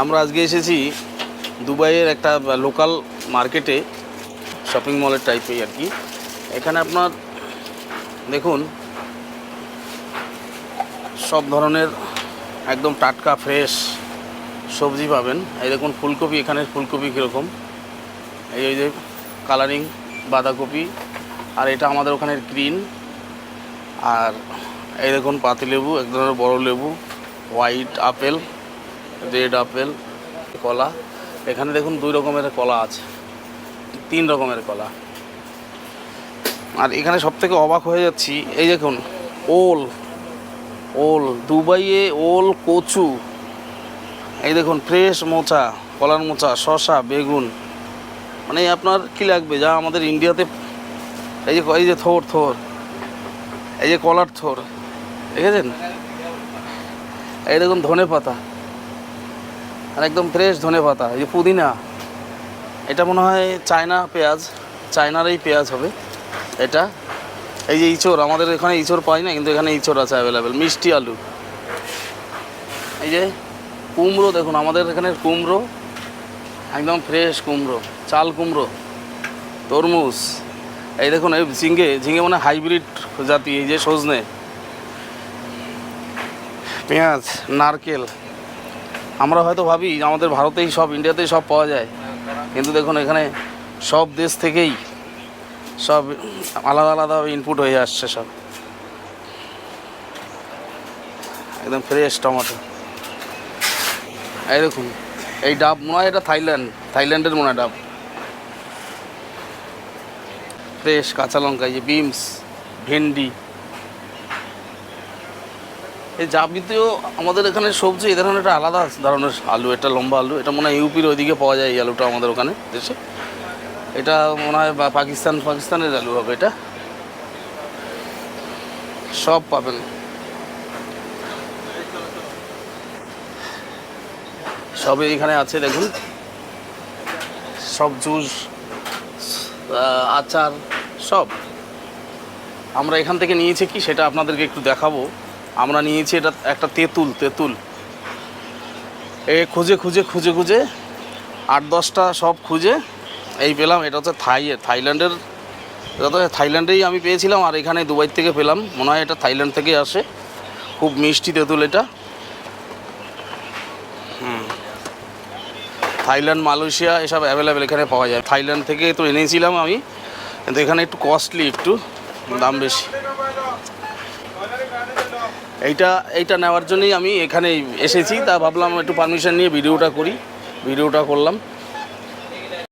আমরা আজকে এসেছি দুবাইয়ের একটা লোকাল মার্কেটে শপিং মলের টাইপেই আর কি। এখানে আপনার, দেখুন, সব ধরনের একদম টাটকা ফ্রেশ সবজি পাবেন। এই দেখুন, ফুলকপি, এখানে ফুলকপি কীরকম। এই ওই যে কালারিং বাঁধাকপি, আর এটা আমাদের ওখানের গ্রিন আর এই দেখুন, পাতিলেবু, এক ধরনের বড় লেবু হোয়াইট আপেল রেড আপেল, কলা। এখানে দেখুন দুই রকমের কলা আছে, তিন রকমের কলা। আর এখানে সব থেকে অবাক হয়ে যাচ্ছি, এই দেখুন, ওল ওল, দুবাইয়ে ওল কচু। এই দেখুন, ফ্রেশ মোচা, কলার মোচা শশা বেগুন। মানে আপনার কি লাগবে, যা আমাদের ইন্ডিয়াতে, এই যে এই যে থোর থোর, এই যে কলার থোর, দেখেছেন? এই দেখুন ধনে পাতা আর একদম ফ্রেশ ধনে পাতা, এই যে পুদিনা, এটা মনে হয় চায়না পেঁয়াজ, চায়নার এই পেঁয়াজ হবে, এটা। এই যে ইঁচড়, আমাদের এখানে ইঁচড় পাই না, কিন্তু এখানে ইঁচড় আছে অ্যাভেলেবেল মিষ্টি আলু। এই যে কুমড়ো, দেখুন, আমাদের এখানে কুমড়ো, একদম ফ্রেশ কুমড়ো, চাল কুমড়ো, তরমুজ। এই দেখুন, এই ঝিঙ্গে ঝিঙ্গে মানে হাইব্রিড জাতি, এই যে সজনে। পেঁয়াজ, নারকেল আমরা হয়তো ভাবি আমাদের ভারতেই সব, ইন্ডিয়াতেই সব পাওয়া যায়। কিন্তু দেখুন, এখানে সব দেশ থেকেই সব আলাদা আলাদা ইনপুট হয়ে আসছে সব। একদম ফ্রেশ টমেটো। এই দেখুন, এই ডাব মনে হয় এটা থাইল্যান্ড, থাইল্যান্ডের মনে হয় ডাব। ফ্রেশ কাঁচা লঙ্কা যে বিমস ভেন্ডি। এই যাবতীয় আমাদের এখানে সবজি এই ধরনের একটা আলাদা ধরনের আলু এটা লম্বা আলু, এটা মনে হয় ইউপির ওইদিকে পাওয়া যায় এই আলুটা আমাদের ওখানে দেশে। এটা মনে হয় পাকিস্তান, পাকিস্তানের আলু হবে এটা। সব পাবেন। সবই এখানে আছে, দেখুন। সব জুস আচার, সব। আমরা এখান থেকে নিয়েছি কি সেটা আপনাদেরকে একটু দেখাবো। আমরা নিয়েছি এটা একটা তেঁতুল তেঁতুল। এ খুঁজে খুঁজে খুঁজে খুঁজে আট, দশটা সব খুঁজে এই পেলাম। এটা হচ্ছে থাই, থাইল্যান্ডের, এটা তো থাইল্যান্ডেই আমি পেয়েছিলাম আর এখানে দুবাই থেকে পেলাম। মনে হয় এটা থাইল্যান্ড থেকে আসে। খুব মিষ্টি তেঁতুল এটা। থাইল্যান্ড, মালয়েশিয়া এসব অ্যাভেলেবেল এখানে পাওয়া যায়। থাইল্যান্ড থেকে তো এনেছিলাম আমি। কিন্তু এখানে একটু কস্টলি একটু, দাম বেশি। এইটা এইটা নেওয়ার জন্যই আমি এখানে এসেছি। তা ভাবলাম একটু পারমিশন নিয়ে ভিডিওটা করি। ভিডিওটা করলাম।